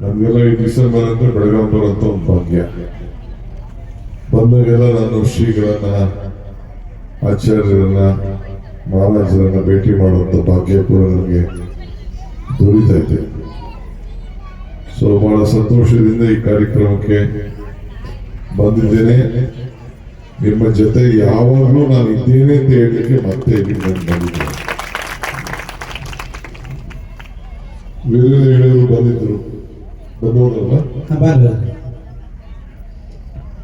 ನಮಗೆಲ್ಲ ಈ ಡಿಸೆಂಬರ್ ಅಂದ್ರೆ ಬೆಳಗಾಂ ಬರುವಂತ ಒಂದು ಭಾಗ್ಯ. ಬಂದಾಗೆಲ್ಲ ನಾನು ಶ್ರೀಗಳನ್ನ, ಆಚಾರ್ಯರನ್ನ, ಮಹಾರಾಜರನ್ನ ಭೇಟಿ ಮಾಡುವಂತ ಭಾಗ್ಯ ಕೂಡ ನನಗೆ ದೊರೀತಾ ಇದೆ. ಸೊ ಬಹಳ ಸಂತೋಷದಿಂದ ಈ ಕಾರ್ಯಕ್ರಮಕ್ಕೆ ಬಂದಿದ್ದೇನೆ. ನಿಮ್ಮ ಜೊತೆ ಯಾವಾಗಲೂ ನಾನು ಇದ್ದೇನೆ ಅಂತ ಹೇಳಲಿಕ್ಕೆ ಮತ್ತೆ ಬೇರೆ ಹೆಗಡೆಯವರು ಬಂದಿದ್ರು.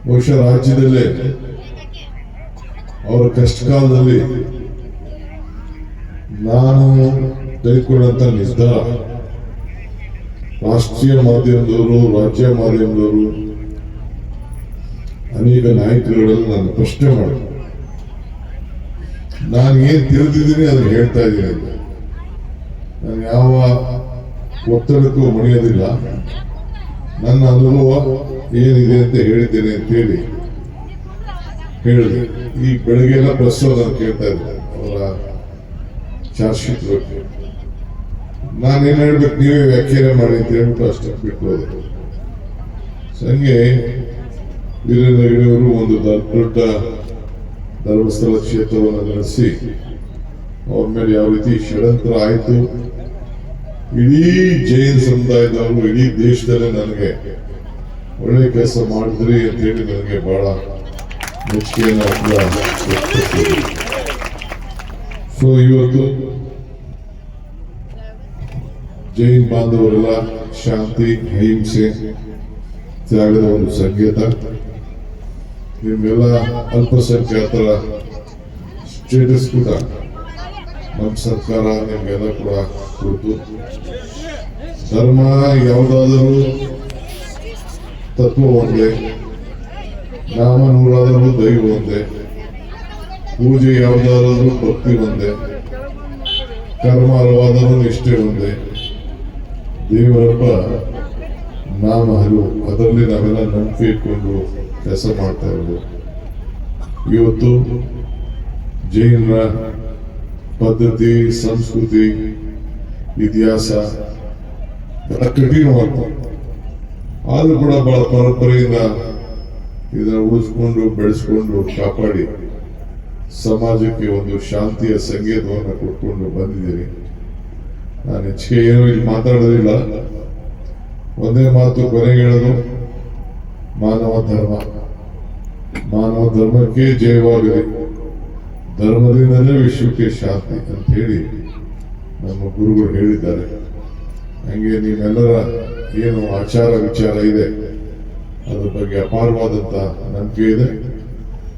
ಬಹುಶಃ ರಾಜ್ಯದಲ್ಲೇ ಅವರ ಕಷ್ಟ ಕಾಲದಲ್ಲಿ ನಾನು ತೆಗೆದುಕೊಂಡಂತ ನಿರ್ಧಾರ. ರಾಷ್ಟ್ರೀಯ ಮಾಧ್ಯಮದವರು ರಾಜ್ಯ ಮಾಧ್ಯಮದವರು ಅನೇಕ ನಾಯಕರುಗಳಲ್ಲಿ ನಾನು ಪ್ರಶ್ನೆ ಮಾಡಿದೆ. ನಾನು ಏನ್ ತಿಳಿದಿದ್ದೀನಿ ಅದನ್ನು ಹೇಳ್ತಾ ಇದ್ದೀನಿ ಅಂತ. ನಾನು ಯಾವ ಒತ್ತಡಕ್ಕೂ ಮಣಿಯೋದಿಲ್ಲ. ನನ್ನ ಅನುಭವ ಏನಿದೆ ಅಂತ ಹೇಳಿದ್ದೇನೆ ಅಂತ ಹೇಳಿ ಹೇಳಿದೆ. ಈ ಬೆಳಗ್ಗೆಲ್ಲ ಬಸ್ ನಾನು ಕೇಳ್ತಾ ಇದ್ದೆ, ಅವರ ಚಾರ್ಜ್ ಶೀಟ್ ಬಗ್ಗೆ. ನಾನೇನ್ ಹೇಳ್ಬೇಕು, ನೀವೇ ವ್ಯಾಖ್ಯಾನ ಮಾಡಿ ಅಂತ ಹೇಳ್ಬಿಟ್ಟು ಅಷ್ಟೇ ಬಿಟ್ಟು ಹೋದೆ. ಸಂಜೆ ವೀರೇಂದ್ರ ಹೆಗಡೆಯವರು ಒಂದು ದೊಡ್ಡ ಧರ್ಮಸ್ಥಳ ಕ್ಷೇತ್ರವನ್ನು ನಡೆಸಿ, ಅವ್ರ ಮೇಲೆ ಯಾವ ರೀತಿ ಷಡಂತ್ರ ಆಯಿತು ಇಡೀ ಜೈನ್ ಸಮುದಾಯದವರು ಇಡೀ ದೇಶದಲ್ಲೇ ನನಗೆ ಒಳ್ಳೆ ಕೆಲಸ ಮಾಡಿದ್ರಿ ಅಂತ ಹೇಳಿ ನನಗೆ ಬಹಳ ಮೆಚ್ಚುಗೆಯನ್ನು. ಸೊ ಇವತ್ತು ಜೈನ್ ಬಾಂಧವರೆಲ್ಲ ಶಾಂತಿ, ಅಹಿಂಸೆ, ತ್ಯಾಗದ ಒಂದು ಸಂಕೇತ ನಿಮ್ಗೆಲ್ಲ ಅಲ್ಪಸಂಖ್ಯಾತರ ಸ್ಟೇಟಸ್ ಕೂಡ ನಮ್ಮ ಸರ್ಕಾರ ನಿಮ್ಗೆಲ್ಲ ಕೂಡ ಕೊಟ್ಟು ಧರ್ಮ ಯಾವುದಾದರೂ ತತ್ವ ಒಂದೇ ನಾಮ ನೂರಾದರೂ ದೈವ ಒಂದೇ ಪೂಜೆ ಯಾವುದಾದರೂ ಭಕ್ತಿ ಒಂದೇ ಕರ್ಮ ಹಲವಾದರೂ ನಿಷ್ಠೆ ಒಂದೇ ದೇವರಪ್ಪ ನಾಮ ಹಲವು ಅದರಲ್ಲಿ ನಾವೆಲ್ಲ ನಂಬಿಕೆ ಇಟ್ಕೊಂಡು ಕೆಲಸ ಮಾಡ್ತಾ ಇರೋದು. ಇವತ್ತು ಜೈನರ ಪದ್ಧತಿ, ಸಂಸ್ಕೃತಿ, ಇತಿಹಾಸ ಬಹಳ ಕಠಿಣವಾಗ್ತದೆ ಆದ್ರೂ ಕೂಡ ಬಹಳ ಪರಂಪರೆಯಿಂದ ಇದನ್ನು ಉಳಿಸ್ಕೊಂಡು, ಬೆಳೆಸ್ಕೊಂಡು, ಕಾಪಾಡಿ ಸಮಾಜಕ್ಕೆ ಒಂದು ಶಾಂತಿಯ ಸಂಗೀತವನ್ನು ಕೊಟ್ಕೊಂಡು ಬಂದಿದ್ದೀನಿ. ನಾನು ಹೆಚ್ಚಿಗೆ ಏನೂ ಇಲ್ಲಿ ಮಾತಾಡೋದಿಲ್ಲ. ಒಂದೇ ಮಾತು ಕೊನೆಗೆ ಹೇಳೋದು, ಮಾನವ ಧರ್ಮ. ಮಾನವ ಧರ್ಮಕ್ಕೆ ಜಯವಾಗಲಿ. ಧರ್ಮದಿಂದಲೇ ವಿಶ್ವಕ್ಕೆ ಶಾಂತಿ ಅಂತ ಹೇಳಿ ನಮ್ಮ ಗುರುಗಳು ಹೇಳಿದ್ದಾರೆ. ಹಂಗೆ ನೀವೆಲ್ಲರ ಏನು ಆಚಾರ ವಿಚಾರ ಇದೆ, ಅದ್ರ ಬಗ್ಗೆ ಅಪಾರವಾದಂತ ನಂಬಿಕೆ ಇದೆ.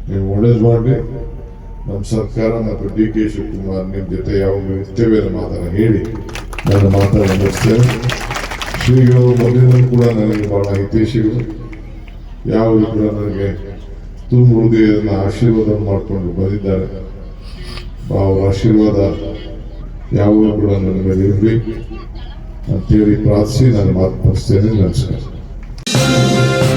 ನೀವು ಒಳ್ಳೇದು ಮಾಡಿ ನಮ್ಮ ಸರ್ಕಾರ ಮತ್ತು ಡಿ ಕೆ ಶಿವಕುಮಾರ್ ನಿಮ್ಮ ಜೊತೆ ಯಾವಾಗಲೂ ಇರ್ತೇವೆ ಅನ್ನೋ ಮಾತನ್ನ ಹೇಳಿ ನನ್ನ ಮಾತನ್ನು ನಡೆಸ್ತೇನೆ ಶ್ರೀಗಳು ಮೊದಲಿನ ಕೂಡ ನನಗೆ ಬಹಳ ಹಿತೈಷಿಗಳು. ಯಾವಾಗಲೂ ಕೂಡ ನನಗೆ ತುಂಬ ಹೃದಯದ ಆಶೀರ್ವಾದ ಮಾಡಿಕೊಂಡು ಬಂದಿದ್ದಾರೆ. ಅವರ ಆಶೀರ್ವಾದ ಯಾವಾಗಲೂ ಕೂಡ ನನ್ನ ಮೇಲೆ ಇರಲಿ. ಅಂತೇಳಿ ಪ್ರಾರ್ಥಿಸಿ, ನಾನು ಮಾತು ನಮಸ್ಕಾರ.